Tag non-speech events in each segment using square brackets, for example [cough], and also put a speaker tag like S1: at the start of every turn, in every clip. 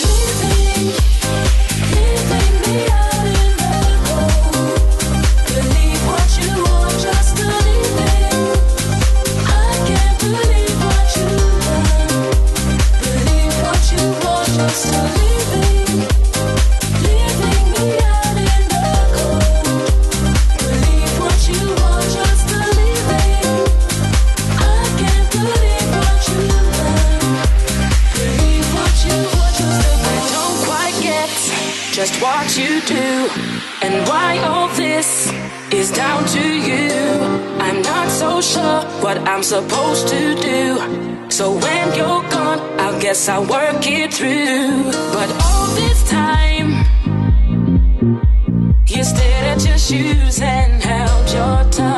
S1: you you do, and why all this is down to you. I'm not so sure what I'm supposed to do. So when you're gone, I guess I'll work it through. But all this time, you stared at your shoes and held your tongue.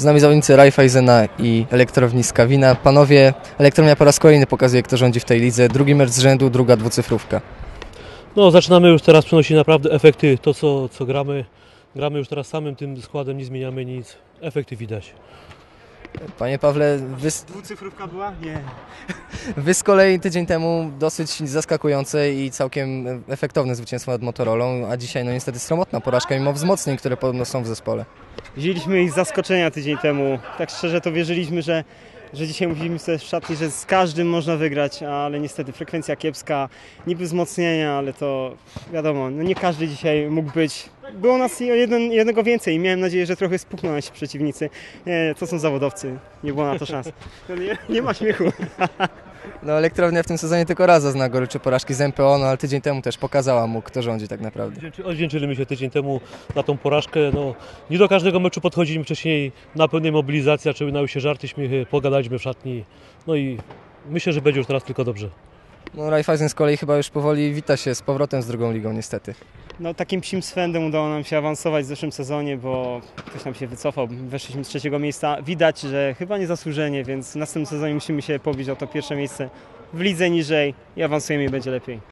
S2: Z nami zawodnicy Raiffeisena i Elektrowni Wina. Panowie, Elektrownia po raz kolejny pokazuje, kto rządzi w tej lidze. Drugi mecz z rzędu, druga dwucyfrówka.
S3: No, zaczynamy już teraz przynosić naprawdę efekty, to co, co gramy. Gramy już teraz samym tym składem, nie zmieniamy nic. Efekty widać.
S2: Panie Pawle, wy,
S4: Dwucyfrówka była? Nie.
S2: [laughs] wy z kolei tydzień temu dosyć zaskakujące i całkiem efektowne zwycięstwo nad Motorolą, a dzisiaj no niestety sromotna porażka mimo wzmocnień, które podobno są w zespole.
S4: Wzięliśmy ich z zaskoczenia tydzień temu. Tak szczerze to wierzyliśmy, że, że dzisiaj mówiliśmy sobie w szatni, że z każdym można wygrać, ale niestety frekwencja kiepska, niby wzmocnienia, ale to wiadomo, no nie każdy dzisiaj mógł być. Było nas jeden, jednego więcej i miałem nadzieję, że trochę spukną nasi przeciwnicy. Nie, to są zawodowcy, nie było na to szans. Nie, nie ma śmiechu. [laughs]
S2: No Elektrownia w tym sezonie tylko raz zazna goryczy porażki z MPO, no ale tydzień temu też pokazała mu, kto rządzi tak naprawdę.
S3: Odwdzięczy- Odwdzięczyliśmy się tydzień temu na tą porażkę. No, nie do każdego meczu podchodziliśmy wcześniej na pełnej mobilizacji, zaczęły nały się żarty, śmiechy, pogadaliśmy w szatni. No i myślę, że będzie już teraz tylko dobrze.
S2: No Raiffeisen z kolei chyba już powoli wita się z powrotem z drugą ligą niestety.
S4: No takim psim swędem udało nam się awansować w zeszłym sezonie, bo ktoś nam się wycofał, weszliśmy z trzeciego miejsca. Widać, że chyba niezasłużenie, więc w następnym sezonie musimy się pobić o to pierwsze miejsce w lidze niżej i awansujemy i będzie lepiej.